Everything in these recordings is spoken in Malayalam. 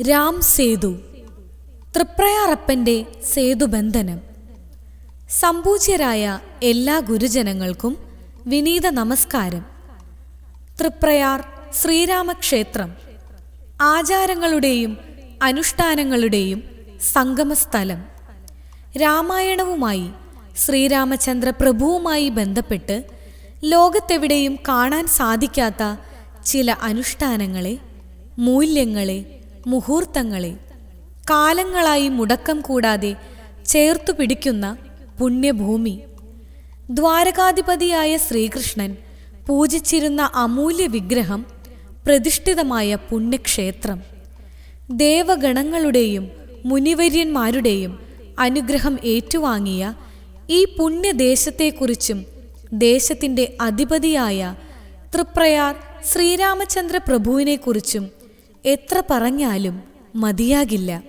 രാം സേതു തൃപ്രയാറപ്പന്റെ സേതുബന്ധനം. സമ്പൂജ്യരായ എല്ലാ ഗുരുജനങ്ങൾക്കും വിനീത നമസ്കാരം. തൃപ്രയാർ ശ്രീരാമക്ഷേത്രം ആചാരങ്ങളുടെയും അനുഷ്ഠാനങ്ങളുടെയും സംഗമസ്ഥലം. രാമായണവുമായി ശ്രീരാമചന്ദ്ര പ്രഭുവുമായി ബന്ധപ്പെട്ട് ലോകത്തെവിടെയും കാണാൻ സാധിക്കാത്ത ചില അനുഷ്ഠാനങ്ങളെ മൂല്യങ്ങളെ മുഹൂർത്തങ്ങളെ. കാലങ്ങളായി മുടക്കം കൂടാതെ ചേർത്തു പിടിക്കുന്ന പുണ്യഭൂമി. ദ്വാരകാധിപതിയായ ശ്രീകൃഷ്ണൻ പൂജിച്ചിരുന്ന അമൂല്യ വിഗ്രഹം പ്രതിഷ്ഠിതമായ പുണ്യക്ഷേത്രം. ദേവഗണങ്ങളുടെയും മുനിവര്യന്മാരുടെയും അനുഗ്രഹം ഏറ്റുവാങ്ങിയ ഈ പുണ്യദേശത്തെക്കുറിച്ചും ദേശത്തിന്റെ അധിപതിയായ തൃപ്രയാർ ശ്രീരാമചന്ദ്ര പ്രഭുവിനെക്കുറിച്ചും എത്ര പറഞ്ഞാലും മതിയാകില്ല.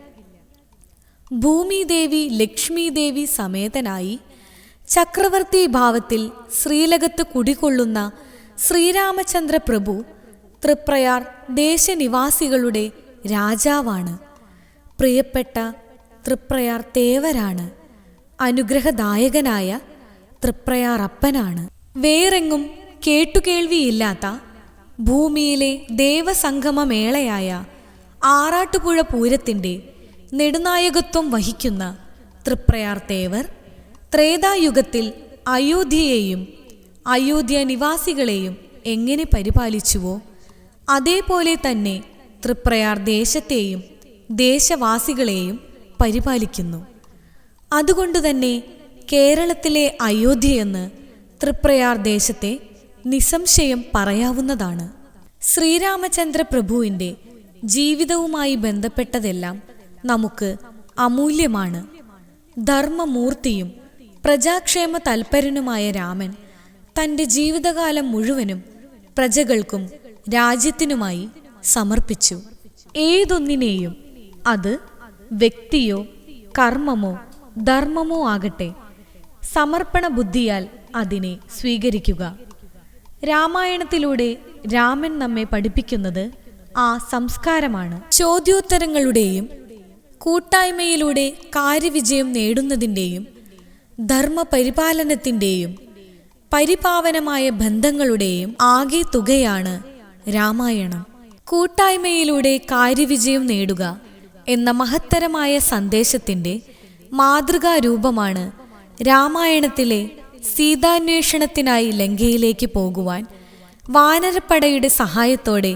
ഭൂമിദേവി ലക്ഷ്മീദേവി സമേതനായി ചക്രവർത്തി ഭാവത്തിൽ ശ്രീലകത്ത് കുടികൊള്ളുന്ന ശ്രീരാമചന്ദ്ര പ്രഭു തൃപ്രയാർ ദേശനിവാസികളുടെ രാജാവാണ്. പ്രിയപ്പെട്ട തൃപ്രയാർ തേവരാണ്. അനുഗ്രഹദായകനായ തൃപ്രയാർ അപ്പനാണ്. വേറെങ്ങും കേട്ടുകേൾവിയില്ലാത്ത ഭൂമിയിലെ ദേവസംഗമമേളയായ ആറാട്ടുപുഴ പൂരത്തിന്റെ നെടുനായകത്വം വഹിക്കുന്ന തൃപ്രയാർ തേവർ ത്രേതായുഗത്തിൽ അയോധ്യയെയും അയോധ്യ നിവാസികളെയും എങ്ങനെ പരിപാലിച്ചുവോ അതേപോലെ തന്നെ തൃപ്രയാർ ദേശത്തെയും ദേശവാസികളെയും പരിപാലിക്കുന്നു. അതുകൊണ്ടുതന്നെ കേരളത്തിലെ അയോധ്യയെന്ന് തൃപ്രയാർ ദേശത്തെ നിസ്സംശയം പറയാവുന്നതാണ്. ശ്രീരാമചന്ദ്ര പ്രഭുവിന്റെ ജീവിതവുമായി ബന്ധപ്പെട്ടതെല്ലാം നമുക്ക് അമൂല്യമാണ്. ധർമ്മമൂർത്തിയും പ്രജാക്ഷേമ തൽപരനുമായ രാമൻ തന്റെ ജീവിതകാലം മുഴുവനും പ്രജകൾക്കും രാജ്യത്തിനുമായി സമർപ്പിച്ചു. ഏതൊന്നിനെയും അത് വ്യക്തിയോ കർമ്മമോ ധർമ്മമോ ആകട്ടെ സമർപ്പണ ബുദ്ധിയാൽ അതിനെ സ്വീകരിക്കുക. രാമായണത്തിലൂടെ രാമൻ നമ്മെ പഠിപ്പിക്കുന്നത് ആ സംസ്കാരമാണ്. ചോദ്യോത്തരങ്ങളുടെയും കൂട്ടായ്മയിലൂടെ കാര്യവിജയം നേടുന്നതിന്റെയും ധർമ്മപരിപാലനത്തിന്റെയും പരിപാവനമായ ബന്ധങ്ങളുടെയും ആകെ തുകയാണ് രാമായണം. കൂട്ടായ്മയിലൂടെ കാര്യവിജയം നേടുക എന്ന മഹത്തരമായ സന്ദേശത്തിന്റെ മാതൃകാരൂപമാണ് രാമായണത്തിലെ സീതാന്വേഷണത്തിനായി ലങ്കയിലേക്ക് പോകുവാൻ വാനരപ്പടയുടെ സഹായത്തോടെ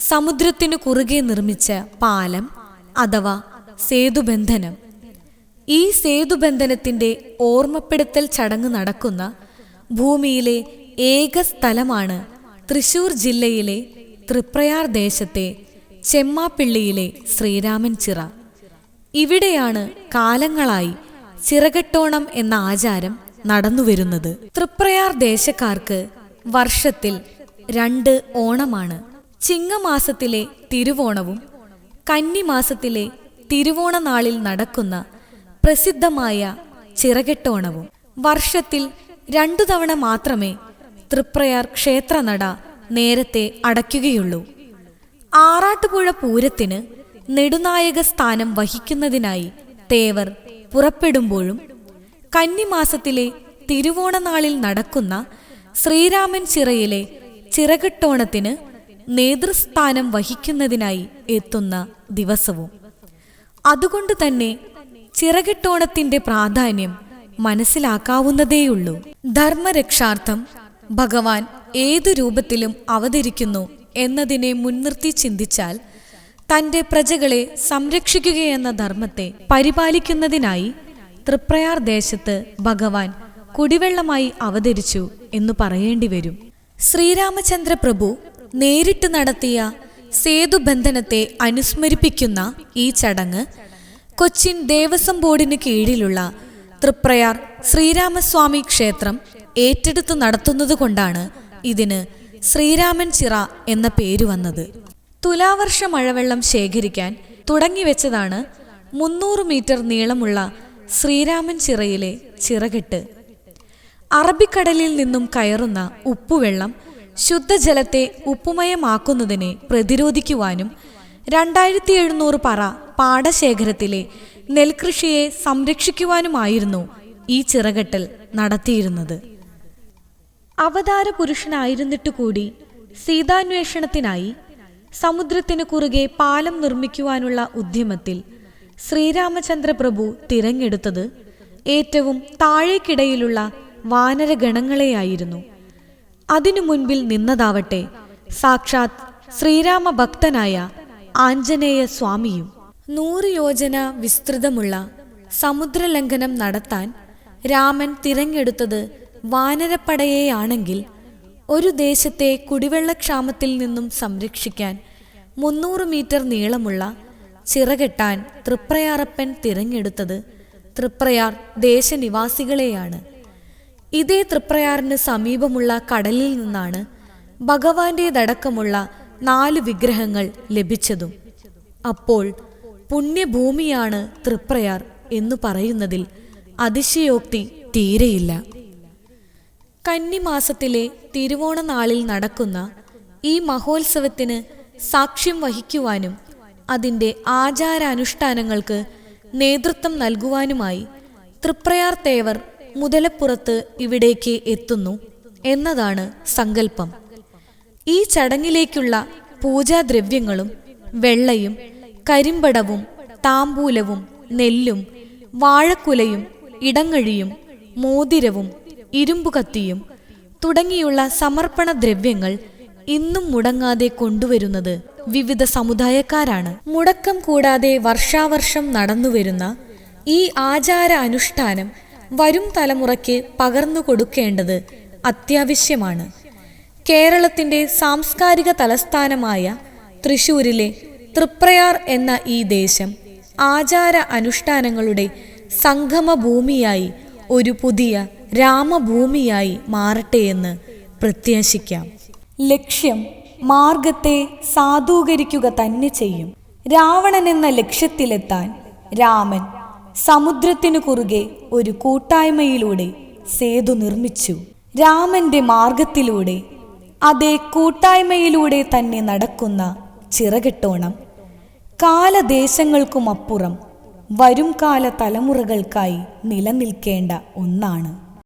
സമുദ്രത്തിനു കുറുകെ നിർമ്മിച്ച പാലം അഥവാ സേതുബന്ധനം. ഈ സേതുബന്ധനത്തിന്റെ ഓർമ്മപ്പെടുത്തൽ ചടങ്ങ് നടക്കുന്ന ഭൂമിയിലെ ഏക സ്ഥലമാണ് തൃശൂർ ജില്ലയിലെ തൃപ്രയാർ ദേശത്തെ ചെമ്മാപ്പിള്ളിയിലെ ശ്രീരാമൻ ചിറ. ഇവിടെയാണ് കാലങ്ങളായി ചിറകെട്ടോണം എന്ന ആചാരം നടന്നുവരുന്നത്. തൃപ്രയാർ ദേശക്കാർക്ക് വർഷത്തിൽ രണ്ട് ഓണമാണ്. ചിങ്ങമാസത്തിലെ തിരുവോണവും കന്നിമാസത്തിലെ തിരുവോണ നാളിൽ നടക്കുന്ന പ്രസിദ്ധമായ ചിറകെട്ടോണവും. വർഷത്തിൽ രണ്ടു തവണ മാത്രമേ തൃപ്രയാർ ക്ഷേത്രനട നേരത്തെ അടയ്ക്കുകയുള്ളൂ. ആറാട്ടുപുഴ പൂരത്തിന് നെടുനായക സ്ഥാനം വഹിക്കുന്നതിനായി തേവർ പുറപ്പെടുമ്പോഴും കന്നിമാസത്തിലെ തിരുവോണനാളിൽ നടക്കുന്ന ശ്രീരാമൻ ചിറയിലെ ചിറകിട്ടോണത്തിന് നേതൃസ്ഥാനം വഹിക്കുന്നതിനായി എത്തുന്ന ദിവസവും. അതുകൊണ്ട് തന്നെ ചിറകിട്ടോണത്തിന്റെ പ്രാധാന്യം മനസ്സിലാക്കാവുന്നതേയുള്ളൂ. ധർമ്മരക്ഷാർത്ഥം ഭഗവാൻ ഏതു രൂപത്തിലും അവതരിക്കുന്നു എന്നതിനെ മുൻനിർത്തി ചിന്തിച്ചാൽ തന്റെ പ്രജകളെ സംരക്ഷിക്കുകയെന്ന ധർമ്മത്തെ പരിപാലിക്കുന്നതിനായി തൃപ്രയാർ ദേശത്ത് ഭഗവാൻ കുടിവെള്ളമായി അവതരിച്ചു എന്ന് പറയേണ്ടി വരും ശ്രീരാമചന്ദ്ര പ്രഭു നേരിട്ട് നടത്തിയ സേതുബന്ധനത്തെ അനുസ്മരിപ്പിക്കുന്ന ഈ ചടങ്ങ് കൊച്ചിൻ ദേവസ്വം ബോർഡിന് കീഴിലുള്ള തൃപ്രയാർ ശ്രീരാമസ്വാമി ക്ഷേത്രം ഏറ്റെടുത്ത് നടത്തുന്നതുകൊണ്ടാണ് ഇതിന് ശ്രീരാമൻ ചിറ എന്ന പേര് വന്നത്. തുലാവർഷ മഴവെള്ളം ശേഖരിക്കാൻ തുടങ്ങിവെച്ചതാണ് മുന്നൂറ് മീറ്റർ നീളമുള്ള ശ്രീരാമൻ ചിറയിലെ ചിറകെട്ട്. അറബിക്കടലിൽ നിന്നും കയറുന്ന ഉപ്പുവെള്ളം ശുദ്ധജലത്തെ ഉപ്പുമയമാക്കുന്നതിനെ പ്രതിരോധിക്കുവാനും രണ്ടായിരത്തി എഴുന്നൂറ് പറ പാടശേഖരത്തിലെ നെൽകൃഷിയെ സംരക്ഷിക്കുവാനുമായിരുന്നു ഈ ചിറകെട്ടൽ നടത്തിയിരുന്നത്. അവതാര പുരുഷനായിരുന്നിട്ട് കൂടി സീതാന്വേഷണത്തിനായി സമുദ്രത്തിനു കുറുകെ പാലം നിർമ്മിക്കുവാനുള്ള ഉദ്യമത്തിൽ ശ്രീരാമചന്ദ്ര പ്രഭു തിരഞ്ഞെടുത്തത് ഏറ്റവും താഴേക്കിടയിലുള്ള വാനരഗണങ്ങളെയായിരുന്നു. അതിനു മുൻപിൽ നിന്നതാവട്ടെ സാക്ഷാത് ശ്രീരാമ ഭക്തനായ ആഞ്ജനേയ സ്വാമിയും നൂറ് യോജന വിസ്തൃതമുള്ള സമുദ്രലംഘനം നടത്താൻ രാമൻ തിരഞ്ഞെടുത്തത് വാനരപ്പടയെയാണെങ്കിൽ ഒരു ദേശത്തെ കുടിവെള്ളക്ഷാമത്തിൽ നിന്നും സംരക്ഷിക്കാൻ മുന്നൂറ് മീറ്റർ നീളമുള്ള ചിറകെട്ടാൻ തൃപ്രയാറപ്പൻ തിരഞ്ഞെടുത്തത് തൃപ്രയാർ ദേശനിവാസികളെയാണ്. ഇതേ തൃപ്രയാറിന് സമീപമുള്ള കടലിൽ നിന്നാണ് ഭഗവാന്റേതടക്കമുള്ള നാല് വിഗ്രഹങ്ങൾ ലഭിച്ചതും. അപ്പോൾ പുണ്യഭൂമിയാണ് തൃപ്രയാർ എന്നു പറയുന്നതിൽ അതിശയോക്തി തീരെയില്ല. കന്നിമാസത്തിലെ തിരുവോണ നാളിൽ നടക്കുന്ന ഈ മഹോത്സവത്തിന് സാക്ഷ്യം വഹിക്കുവാനും അതിന്റെ ആചാരാനുഷ്ഠാനങ്ങൾക്ക് നേതൃത്വം നൽകുവാനുമായി തൃപ്രയാർ തേവർ മുതലപ്പുറത്ത് ഇവിടേക്ക് എത്തുന്നു എന്നതാണ് സങ്കല്പം. ഈ ചടങ്ങിലേക്കുള്ള പൂജാദ്രവ്യങ്ങളും വെള്ളയും കരിമ്പടവും താമ്പൂലവും നെല്ലും വാഴക്കുലയും ഇടങ്ങഴിയും മോതിരവും ഇരുമ്പുകത്തിയും തുടങ്ങിയുള്ള സമർപ്പണ ദ്രവ്യങ്ങൾ ഇന്നും മുടങ്ങാതെ കൊണ്ടുവരുന്നത് വിവിധ സമുദായക്കാരാണ്. മുടക്കം കൂടാതെ വർഷാവർഷം നടന്നുവരുന്ന ഈ ആചാര അനുഷ്ഠാനം വരും തലമുറയ്ക്ക് പകർന്നു കൊടുക്കേണ്ടത് അത്യാവശ്യമാണ്. കേരളത്തിന്റെ സാംസ്കാരിക തലസ്ഥാനമായ തൃശൂരിലെ തൃപ്രയാർ എന്ന ഈ ദേശം ആചാര അനുഷ്ഠാനങ്ങളുടെ സംഗമഭൂമിയായി ഒരു പുതിയ രാമഭൂമിയായി മാറട്ടെയെന്ന് പ്രത്യാശിക്കാം. ലക്ഷ്യം മാർഗത്തെ സാധൂകരിക്കുക തന്നെ ചെയ്യും. രാവണൻ എന്ന ലക്ഷ്യത്തിലെത്താൻ രാമൻ സമുദ്രത്തിനു കുറുകെ ഒരു കൂട്ടായ്മയിലൂടെ സേതു നിർമ്മിച്ചു. രാമന്റെ മാർഗത്തിലൂടെ അതേ കൂട്ടായ്മയിലൂടെ തന്നെ നടക്കുന്ന ചിറകെട്ടോണം. കാലദേശങ്ങൾക്കുമപ്പുറം വരും കാല തലമുറകൾക്കായി നിലനിൽക്കേണ്ട ഒന്നാണ്.